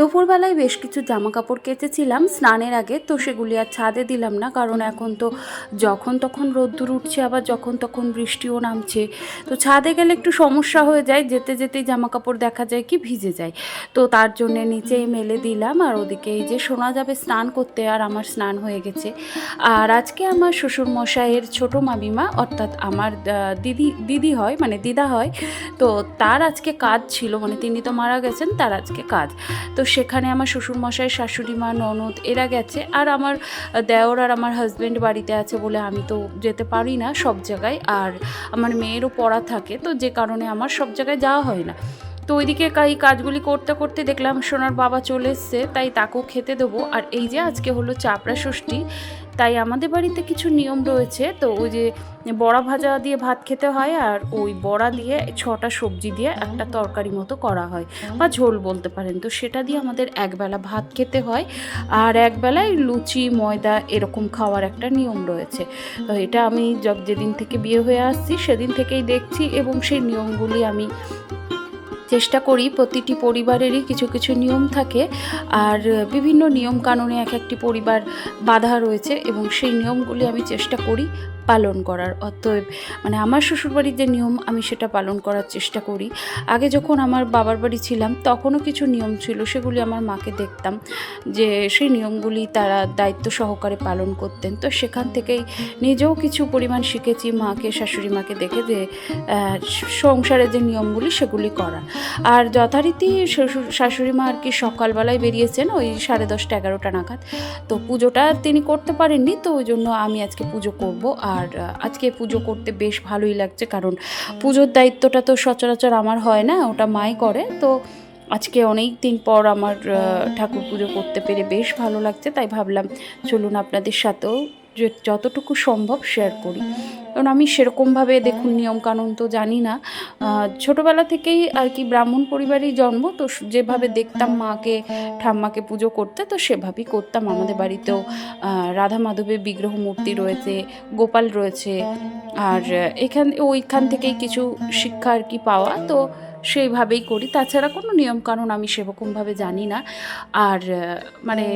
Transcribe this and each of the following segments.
দুপুরবেলায় বেশ কিছু জামা কাপড় কেচেছিলাম। স্নানের আগে তো সেগুলি আর ছাদে দিলাম না, কারণ এখন তো যখন তখন রোদ্দুর উঠছে, আবার যখন তখন বৃষ্টিও নামছে। তো ছাদে গেলে একটু সমস্যা হয়ে যায়, যেতে যেতেই জামা কাপড় দেখা যায় কি ভিজে যায়। তো তার জন্যে নিচেই মেলে দিলাম, আর ওদিকে এই যে শোনা যাবে স্নান করতে, আর আমার স্নান হয়ে গেছে। আর আজকে আমার শ্বশুর মশাইয়ের ছোটো মামিমা, অর্থাৎ আমার দিদি দিদি হয় মানে দিদা হয়, তো তার আজকে কাজ ছিল মানে তিনি তো মারা গেছেন, তার আজকে কাজ। তো সেখানে আমার শ্বশুরমশাই, শাশুড়ি মা, ননদ এরা গেছে। আর আমার দেওর আর আমার হাজব্যান্ড বাড়িতে আছে বলে আমি তো যেতে পারি না সব জায়গায়। আর আমার মেয়েরও পড়া থাকে, তো যে কারণে আমার সব জায়গায় যাওয়া হয় না। তো ওইদিকে এই কাজগুলি করতে করতে দেখলাম সোনার বাবা চলে এসছে, তাই তাকেও খেতে দেবো। আর এই যে আজকে হলো চাপড়া ষষ্ঠী, তাই আমাদের বাড়িতে কিছু নিয়ম রয়েছে। তো ওই যে বড়া ভাজা দিয়ে ভাত খেতে হয় আর ওই বড়া দিয়ে ছটা সবজি দিয়ে একটা তরকারি মতো করা হয়, বা ঝোল বলতে পারেন। তো সেটা দিয়ে আমাদের একবেলা ভাত খেতে হয়। আর একবেলায় লুচি, ময়দা এরকম খাওয়ার একটা নিয়ম রয়েছে। তো এটা আমি যেদিন থেকে বিয়ে হয়ে আসছি, সেদিন থেকেই দেখছি এবং সেই নিয়মগুলি আমি চেষ্টা করি, প্রতিটি পরিবারেরই কিছু কিছু নিয়ম থাকে আর বিভিন্ন নিয়ম কানুনে এক একটি পরিবার বাধা রয়েছে এবং সেই নিয়মগুলি আমি চেষ্টা করি পালন করার। অতএব মানে আমার শ্বশুরবাড়ির যে নিয়ম, আমি সেটা পালন করার চেষ্টা করি। আগে যখন আমার বাবার বাড়ি ছিলাম, তখনও কিছু নিয়ম ছিল, সেগুলি আমার মাকে দেখতাম যে সেই নিয়মগুলি তারা দায়িত্ব সহকারে পালন করতেন। তো সেখান থেকেই নিজেও কিছু পরিমাণ শিখেছি মাকে, শাশুড়ি মাকে দেখে যে সংসারের যে নিয়মগুলি, সেগুলি করা। আর যথারীতি শ্বশুর, শাশুড়ি মা আর কি সকালবেলায় বেরিয়েছেন ওই সাড়ে দশটা, এগারোটা নাগাদ। তো পুজোটা তিনি করতে পারেননি, তো ওই জন্য আমি আজকে পুজো করব। আর আহ, আজকে পুজো করতে বেশ ভালোই লাগছে কারণ পুজোর দায়িত্বটা তো সচরাচর আমার হয় না ওটা মাই করে। তো আজকে অনেক দিন পর আমার ঠাকুর পুজো করতে পেরে বেশ ভালো লাগছে তাই ভাবলাম চলুন আপনাদের সাথেও যে যতটুকু সম্ভব শেয়ার করি। কারণ আমি সেরকমভাবে দেখুন নিয়মকানুন তো জানি না। ছোটবেলা থেকেই আর কি ব্রাহ্মণ পরিবারেই জন্ম, তো যেভাবে দেখতাম মাকে, ঠাম্মাকে পুজো করতে, তো সেভাবেই করতাম। আমাদের বাড়িতেও রাধা মাধবের বিগ্রহ মূর্তি রয়েছে, গোপাল রয়েছে। আর এখান, ওইখান থেকেই কিছু শিক্ষা আর কি পাওয়া। তো সেইভাবেই করি। তাছাড়া কোনো নিয়মকানুন আমি সেরকমভাবে জানি না। আর মানে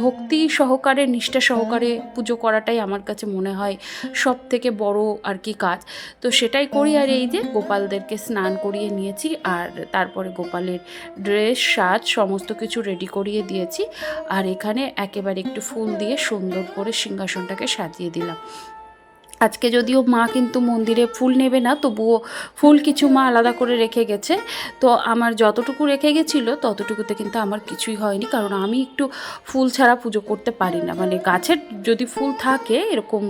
ভক্তি সহকারে, নিষ্ঠা সহকারে পুজো করাটাই আমার কাছে মনে হয় সব থেকে বড় আর কি কাজ। তো সেটাই করি আর এই যে গোপালদেরকে স্নান করিয়ে নিয়েছি আর তারপরে গোপালের ড্রেস, সাজ, সমস্ত কিছু রেডি করিয়ে দিয়েছি। আর এখানে একেবারে একটু ফুল দিয়ে সুন্দর করে সিংহাসনটাকে সাজিয়ে দিলাম। আজকে যদিও মা কিন্তু মন্দিরে ফুল নেবে না, তবুও ফুল কিছু মা আলাদা করে রেখে গেছে। তো আমার যতটুকু রেখে গেছিল, ততটুকুতে কিন্তু আমার কিছুই হয়নি, কারণ আমি একটু ফুল ছাড়া পুজো করতে পারি না। মানে গাছের যদি ফুল থাকে এরকম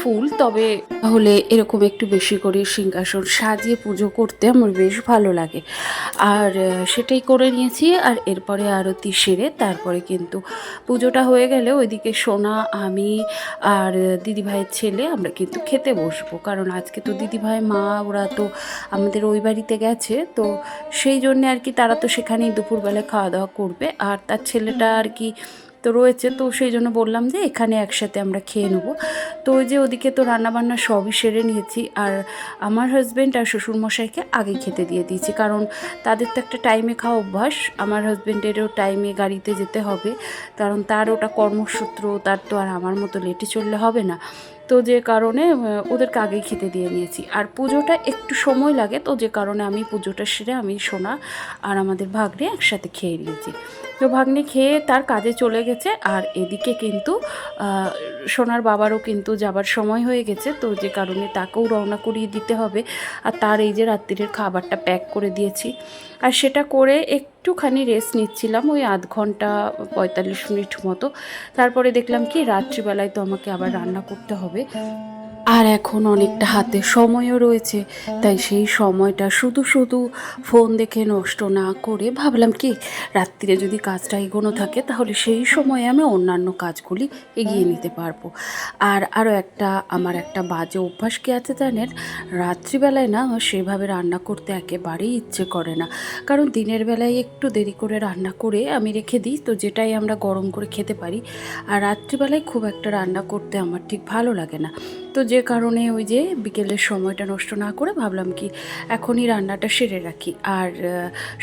ফুল, তবে তাহলে এরকম একটু বেশি করে সিংহাসন সাজিয়ে পুজো করতে আমার বেশ ভালো লাগে। আর সেটাই করে নিয়েছি, আর এরপরে আরতি সেরে তারপরে কিন্তু পুজোটা হয়ে গেলে ওইদিকে সোনা, আমি আর দিদিভাইয়ের ছেলে আমরা কিন্তু খেতে বসবো। কারণ আজকে তো দিদিভাই, মা, ওরা তো আমাদের ওই বাড়িতে গেছে। তো সেই জন্যে আর কি তারা তো সেখানেই দুপুরবেলায় খাওয়া দাওয়া করবে। আর তার ছেলেটা আর কি তো রয়েছে। তো সেই জন্য বললাম যে এখানে একসাথে আমরা খেয়ে নেব। তো ওই যে ওদিকে তো রান্নাবান্না সবই সেরে নিয়েছি। আর আমার হাজব্যান্ড আর শ্বশুরমশাইকে আগে খেতে দিয়ে দিয়েছি। কারণ তাদের তো একটা টাইমে খাওয়া অভ্যাস। আমার হাজব্যান্ডেরও টাইমে গাড়িতে যেতে হবে। কারণ তার ওটা কর্মসূত্র, তার তো আর আমার মতো লেটে চললে হবে না। তো যে কারণে ওদেরকে আগেই খেতে দিয়ে নিয়েছি। আর পুজোটা একটু সময় লাগে তো যে কারণে আমি পুজোটা সেরে আমি সোনা আর আমাদের ভাগ্নে একসাথে খেয়ে নিয়েছি। তো ভাগ্নে খেয়ে তার কাজে চলে গেছে আর এদিকে কিন্তু সোনার বাবারও কিন্তু যাবার সময় হয়ে গেছে তো যে কারণে তাকেও রওনা করিয়ে দিতে হবে। আর তার এই যে রাত্রিরের খাবারটা প্যাক করে দিয়েছি। আর সেটা করে একটুখানি রেস্ট নিচ্ছিলাম, ওই আধ ঘণ্টা পঁয়তাল্লিশ মিনিট মতো। তারপরে দেখলাম কি, রাত্রিবেলায় তো আমাকে আবার রান্না করতে হবে। আর এখন অনেকটা হাতে সময়ও রয়েছে, তাই সেই সময়টা শুধু শুধু ফোন দেখে নষ্ট না করে ভাবলাম কি, রাত্রিরে যদি কাজটা এগোনো থাকে তাহলে সেই সময়ে আমি অন্যান্য কাজগুলি এগিয়ে নিতে পারব। আর আরও একটা, আমার একটা বাজে অভ্যাস কি আছে জানেন? রাত্রিবেলায় না সেভাবে রান্না করতে একেবারেই ইচ্ছে করে না। কারণ দিনের বেলায় একটু দেরি করে রান্না করে আমি রেখে দিই, তো যেটাই আমরা গরম করে খেতে পারি। আর রাত্রিবেলায় খুব একটা রান্না করতে আমার ঠিক ভালো লাগে না। তো যে কারণে ওই যে বিকেলের সময়টা নষ্ট না করে ভাবলাম কি এখনই রান্নাটা সেরে রাখি। আর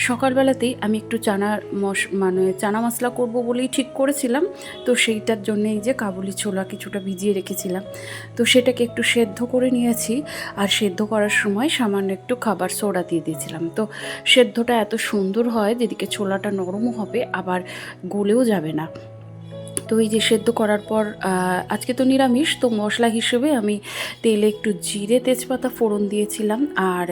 সকালবেলাতেই আমি একটু চানা মশ মানে চানা মশলা করব বলেই ঠিক করেছিলাম। তো সেইটার জন্যে এই যে কাবুলি ছোলা কিছুটা ভিজিয়ে রেখেছিলাম। তো সেটাকে একটু সেদ্ধ করে নিয়েছি। আর সেদ্ধ করার সময় সামান্য একটু খাবার সোডা দিয়ে দিয়েছিলাম। তো সেদ্ধটা এত সুন্দর হয় যেদিকে ছোলাটা নরমও হবে আবার গলেও যাবে না। তো এই যে সেদ্ধ করার পর আজকে তো নিরামিষ, তো মশলা হিসেবে আমি তেলে একটু জিরে তেজপাতা ফোড়ন দিয়েছিলাম আর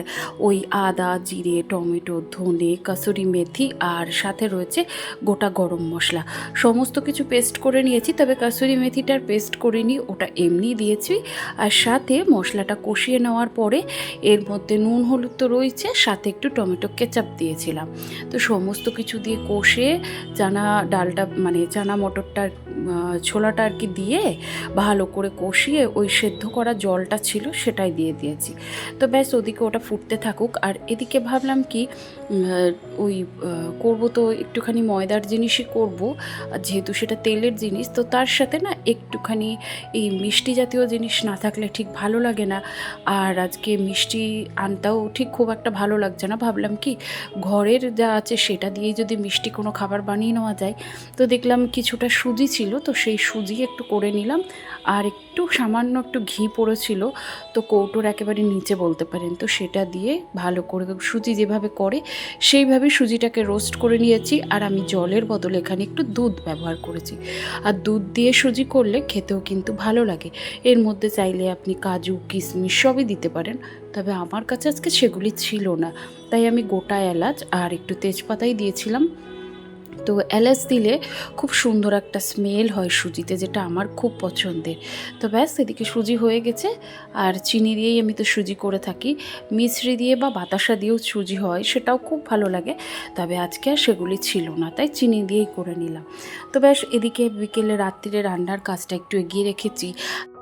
ওই আদা, জিরে, টমেটো, ধনে, কাসুরি মেথি আর সাথে রয়েছে গোটা গরম মশলা। সমস্ত কিছু পেস্ট করে নিয়েছি, তবে কাসুরি মেথিটার পেস্ট করিনি, ওটা এমনি দিয়েছি। আর সাথে মশলাটা কষিয়ে নেওয়ার পরে এর মধ্যে নুন, হলুদ তো রয়েছে, সাথে একটু টমেটো কেচাপ দিয়েছিলাম। তো সমস্ত কিছু দিয়ে কষে, চানা ডালটা মানে চানা মটরটা ছোলাটা আর কি দিয়ে ভালো করে কষিয়ে ওই সেদ্ধ করা জলটা ছিল সেটাই দিয়ে দিয়েছি। তো ব্যাস ওদিকে ওটা ফুটতে থাকুক। আর এদিকে ভাবলাম কি ওই করব তো একটুখানি ময়দার জিনিসই করব। আর যেহেতু সেটা তেলের জিনিস, তো তার সাথে না একটুখানি এই মিষ্টি জাতীয় জিনিস না থাকলে ঠিক ভালো লাগে না। আর আজকে মিষ্টি আনটাও ঠিক খুব একটা ভালো লাগছে না। ভাবলাম কি, ঘরের যা আছে সেটা দিয়েই যদি মিষ্টি কোনো খাবার বানিয়ে নেওয়া যায়। তো দেখলাম কিছুটা সুজি ছিল, তো সেই সুজি একটু করে নিলাম। আর একটু সামান্য একটু ঘি পড়েছিল, তো কৌটোর একেবারে নিচে বলতে পারেন। তো সেটা দিয়ে ভালো করে সুজি যেভাবে করে, সেইভাবে সুজিটাকে রোস্ট করে নিয়েছি। আর আমি জলের বদলে এখানে একটু দুধ ব্যবহার করেছি। আর দুধ দিয়ে সুজি করলে খেতেও কিন্তু ভালো লাগে। এর মধ্যে চাইলে আপনি কাজু, কিশমিশ সবই দিতে পারেন। তবে আমার কাছে আজকে সেগুলি ছিল না। তাই আমি গোটা এলাচ আর একটু তেজপাতাই দিয়েছিলাম। তো এলাচ দিলে খুব সুন্দর একটা স্মেল হয় সুজিতে, যেটা আমার খুব পছন্দের। তো ব্যাস, এদিকে সুজি হয়ে গেছে। আর চিনি দিয়েই আমি তো সুজি করে থাকি। মিশ্রি দিয়ে বা বাতাসা দিয়েও সুজি হয়, সেটাও খুব ভালো লাগে। তবে আজকে আর সেগুলি ছিল না, তাই চিনি দিয়েই করে নিলাম। তো ব্যাস, এদিকে বিকেলে রাত্রিরে রান্নার কাজটা একটু এগিয়ে রেখেছি।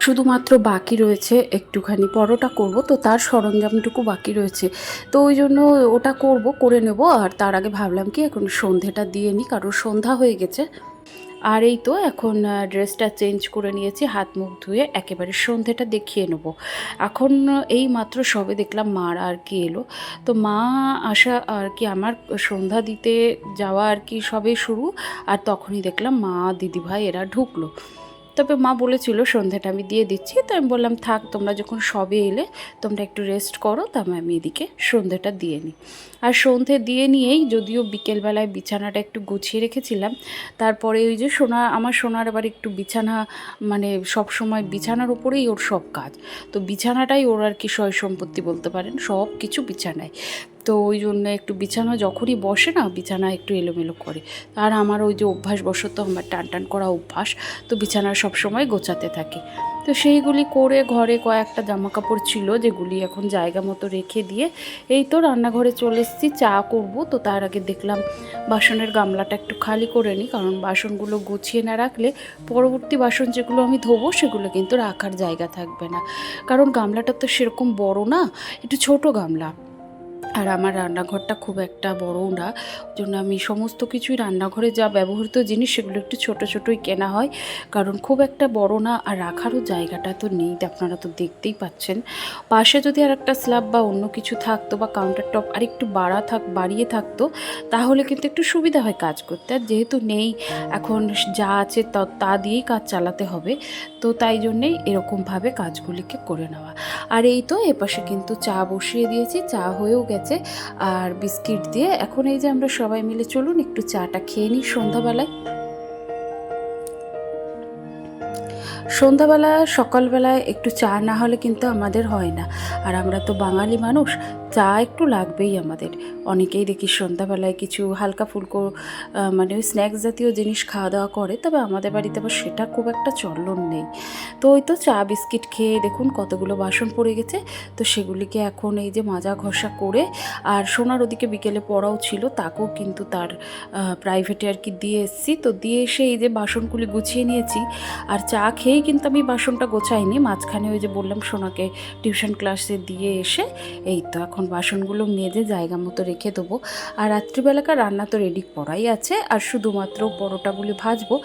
শুধুমাত্র বাকি রয়েছে, একটুখানি পরোটা করব, তো তার সরঞ্জামটুকু বাকি রয়েছে। তো ওই জন্য ওটা করব, করে নেব, আর তার আগে ভাবলাম কি, এখন সন্ধেটা দিয়ে নিই, কারণ সন্ধ্যা হয়ে গেছে। আর এই তো এখন ড্রেসটা চেঞ্জ করে নিয়েছি, হাত মুখ ধুয়ে একেবারে সন্ধেটা দেখিয়ে নেব। এখন এই মাত্র সবে দেখলাম মারা আর কি এলো। তো মা আসা আর কি, আমার সন্ধ্যা দিতে যাওয়া আর কি সবে শুরু, আর তখনই দেখলাম মা দিদিভাই এরা ঢুকলো। তবে মা বলেছিল সন্ধ্যাটা আমি দিয়ে দিচ্ছি, তো আমি বললাম, থাক, তোমরা যখন সবে এলে তোমরা একটু রেস্ট করো, তা আমি এদিকে সন্ধ্যেটা দিয়ে নিই। আর সন্ধে দিয়ে নিয়েই যদিও বিকেলবেলায় বিছানাটা একটু গুছিয়ে রেখেছিলাম, তারপরে ওই যে সোনা, আমার সোনার আবার একটু বিছানা মানে সব সময় বিছানার উপরেই ওর সব কাজ। তো বিছানাটাই ওর আর কি সয় সম্পত্তি বলতে পারেন, সব কিছু বিছানায়। তো ওই জন্য একটু বিছানা যখনই বসে না, বিছানা একটু এলোমেলো করে। আর আমার ওই যে অভ্যাসবশত আমার টান টান করা অভ্যাস, তো বিছানা সবসময় গোছাতে থাকি। তো সেইগুলি করে ঘরে কয়েকটা জামা কাপড় ছিল, যেগুলি এখন জায়গা মতো রেখে দিয়ে এই তো রান্নাঘরে চলে এসেছি, চা করব। তো তার আগে দেখলাম বাসনের গামলাটা একটু খালি করে নিই, কারণ বাসনগুলো গুছিয়ে না রাখলে পরবর্তী বাসন যেগুলো আমি ধোবো, সেগুলো কিন্তু রাখার জায়গা থাকবে না। কারণ গামলাটা তো সেরকম বড় না, একটু ছোট গামলা। আর আমার রান্নাঘরটা খুব একটা বড়ও না। ওই জন্য আমি সমস্ত কিছুই রান্নাঘরে যা ব্যবহৃত জিনিস সেগুলো একটু ছোট ছোটোই কেনা হয়। কারণ খুব একটা বড় না আর রাখারও জায়গাটা তো নেই আপনারা তো দেখতেই পাচ্ছেন। পাশে যদি আর একটা স্ল্যাব বা অন্য কিছু থাকতো বা কাউন্টার টপ আর একটু বাড়া থাক, বাড়িয়ে থাকতো, তাহলে কিন্তু একটু সুবিধা হয় কাজ করতে। আর যেহেতু নেই, এখন যা আছে তা দিয়েই কাজ চালাতে হবে। তো তাই জন্যেই এরকমভাবে কাজগুলিকে করে নেওয়া। আর এই তো এপাশে কিন্তু চা বসিয়ে দিয়েছি, চা হয়েও গেছে। আর বিস্কিট দিয়ে এখন এই যে আমরা সবাই মিলে চলুন, একটু চাটা খেয়ে নিই সন্ধ্যাবেলায়। সন্ধ্যাবেলা, সকালবেলায় একটু চা না হলে কিন্তু আমাদের হয় না। আর আমরা তো বাঙালি মানুষ চা একটু লাগবেই আমাদের। অনেকেই দেখি সন্ধ্যাবেলায় কিছু হালকা ফুলকো মানে ওই স্ন্যাক্স জাতীয় জিনিস খাওয়া দাওয়া করে, তবে আমাদের বাড়িতে আবার সেটা খুব একটা চলন নেই। তো ওই তো চা, বিস্কিট খেয়ে দেখুন কতগুলো বাসন পড়ে গেছে, তো সেগুলিকে এখন এই যে মাজা ঘষা করে, আর সোনার ওদিকে বিকেলে পড়াও ছিল, তাকেও কিন্তু তার প্রাইভেটে আর কি দিয়ে এসেছি। তো দিয়ে এসে এই যে বাসনগুলি গুছিয়ে নিয়েছি, আর চা খেয়েই কিন্তু আমি বাসনটা গোছাইনি, মাঝখানে ওই যে বললাম সোনাকে টিউশন ক্লাসে দিয়ে এসে, এই তো এখন বাসনগুলো মেজে জায়গা মতো রেখে দেবো। আর রাত্রিবেলাকার রান্না তো রেডি করাই আছে। আর শুধুমাত্র পরোটাগুলি ভাজবো।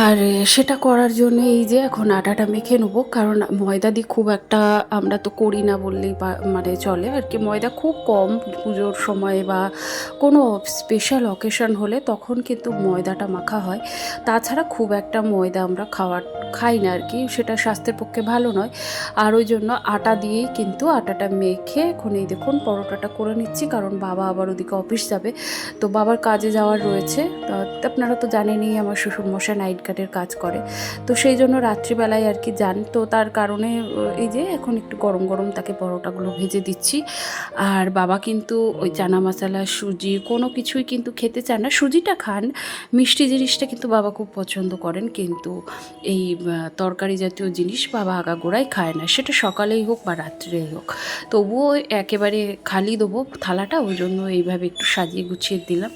আর সেটা করার জন্য এই যে এখন আটাটা মেখে নেব, কারণ ময়দা দিয়ে খুব একটা আমরা তো করি না বললেই মানে চলে। আর কি, ময়দা খুব কম পুজোর সময় বা কোনো স্পেশাল অকেশন হলে তখন কিন্তু ময়দাটা মাখা হয়। তাছাড়া খুব একটা ময়দা আমরা খাওয়ার, খাই না আর কি, সেটা স্বাস্থ্যের পক্ষে ভালো নয়। আর ওই জন্য আটা দিয়েই কিন্তু আটাটা মেখে এখন এই দেখুন পরোটাটা করে নিচ্ছি, কারণ বাবা আবার ওদিকে অফিস যাবে। তো বাবার কাজে যাওয়ার রয়েছে। আপনারা তো জানেনই আমার শ্বশুর শ্বশুরমশাই নাইট গার্ডের কাজ করে। তো সেই জন্য রাত্রিবেলায় আর কি যান। তো তার কারণে এই যে এখন একটু গরম গরম তাকে পরোটাগুলো ভেজে দিচ্ছি। আর বাবা কিন্তু ওই চানা মশলা, সুজি, কোনো কিছুই কিন্তু খেতে চান না। সুজিটা খান, মিষ্টি জিনিসটা কিন্তু বাবা খুব পছন্দ করেন। কিন্তু এই তরকারি জাতীয় জিনিস বাবা আগাগোড়াই খায় না। সেটা সকালেই হোক বা রাত্রেই হোক। তবুও একেবারে খালি দেবো থালাটা। ওই জন্য এইভাবে একটু সাজিয়ে গুছিয়ে দিলাম।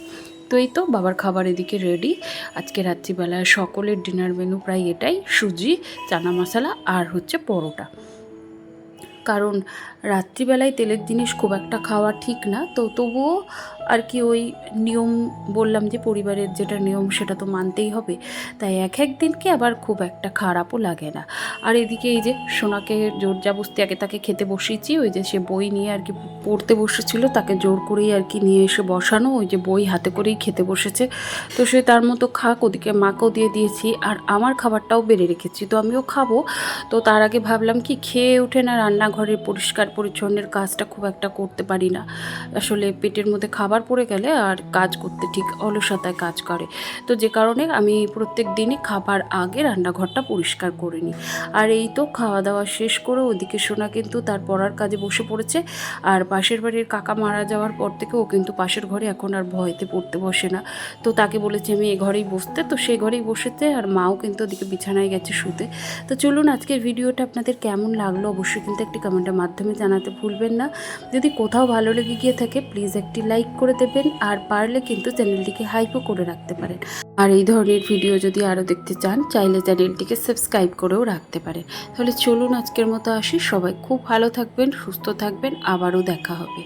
তো এই তো, বাবার খাবার এদিকে রেডি আজকে রাত্রিবেলায় সকলের ডিনার মেনু প্রায় এটাই, সুজি, চানা মশলা আর হচ্ছে পরোটা। কারণ রাত্রিবেলায় তেলের জিনিস খুব একটা খাওয়া ঠিক না। তো তবুও আর কি ওই নিয়ম বললাম যে পরিবারের যেটা নিয়ম সেটা তো মানতেই হবে। তাই এক এক দিনকে আবার খুব একটা খারাপও লাগে না। আর এদিকে এই যে সোনাকে জোর জাবস্তি আগে তাকে খেতে বসিয়েছি, ওই যে সে বই নিয়ে আর কি পড়তে বসেছিল, তাকে জোর করেই আর কি নিয়ে এসে বসানো, ওই যে বই হাতে করেই খেতে বসেছে। তো সে তার মতো খাক, ওদিকে মাকেও দিয়ে দিয়েছি, আর আমার খাবারটাও বেড়ে রেখেছি, তো আমিও খাব। তো তার আগে ভাবলাম কি খেয়ে ওঠে না রান্নাঘরের পরিষ্কার পরিচ্ছন্নের কাজটা খুব একটা করতে পারি না। আসলে পেটের মধ্যে খাবার পড়ে গেলে আর কাজ করতে ঠিক অলসতায় কাজ করে। তো যে কারণে আমি প্রত্যেক দিনই খাবার আগে রান্নাঘরটা পরিষ্কার করে নিই। আর এই তো খাওয়া দাওয়া শেষ করে ওদিকে সোনা কিন্তু তার পড়ার কাজে বসে পড়েছে। আর পাশের বাড়ির কাকা মারা যাওয়ার পর থেকে ও কিন্তু পাশের ঘরে এখন আর ভয়তে পড়তে বসে না। তো তাকে বলেছি, আমি এ ঘরেই বসতে। তো সেই ঘরেই বসেতে আর মাও কিন্তু ওদিকে বিছানায় গেছে শুতে। তো চলুন আজকের ভিডিওটা আপনাদের কেমন লাগল অবশ্যই কিন্তু একটি কমেন্টের মাধ্যমে জানাতে ভুলবেন না। যদি কোথাও ভালো লেগে গিয়ে থাকে প্লিজ একটি লাইক করে দেবেন, আর পারলে কিন্তু চ্যানেলটিকে হাইপও করে রাখতে পারেন। আর এই ধরনের ভিডিও যদি আরও দেখতে চান, চাইলে চ্যানেলটিকে সাবস্ক্রাইব করেও রাখতে পারেন। তাহলে চলুন আজকের মতো আসি। সবাই খুব ভালো থাকবেন, সুস্থ থাকবেন, আবারও দেখা হবে।